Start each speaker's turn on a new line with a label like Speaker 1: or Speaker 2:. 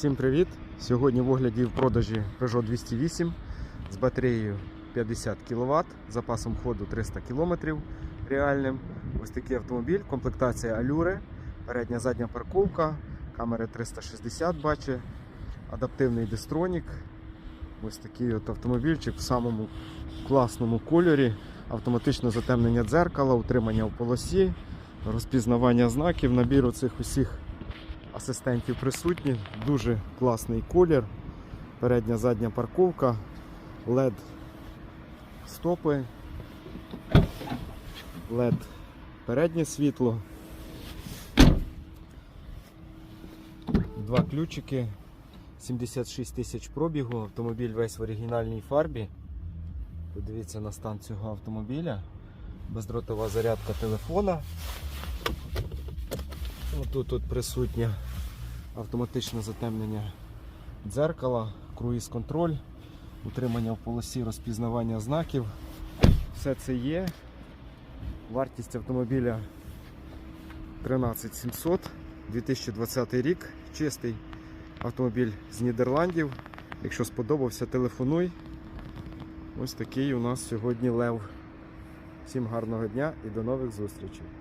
Speaker 1: Всім привіт! Сьогодні в огляді в продажі Peugeot 208 з батареєю 50 кВт, запасом ходу 300 км реальним. Ось такий автомобіль, комплектація Allure, передня задня парковка, камери 360 бачить, адаптивний дистронік. Ось такий от автомобільчик в самому класному кольорі, автоматичне затемнення дзеркала, утримання в полосі, розпізнавання знаків, набір оцих усіх асистентів присутні. Дуже класний колір. Передня задня парковка, LED стопи, LED переднє світло. Два ключики, 76 тисяч пробігу, автомобіль весь в оригінальній фарбі. Подивіться на стан цього автомобіля. Бездротова зарядка телефона. Отут тут присутнє автоматичне затемнення дзеркала, круїз-контроль, утримання в полосі розпізнавання знаків. Все це є. Вартість автомобіля 13700, 2020 рік. Чистий автомобіль з Нідерландів. Якщо сподобався, телефонуй. Ось такий у нас сьогодні лев. Всім гарного дня і до нових зустрічей.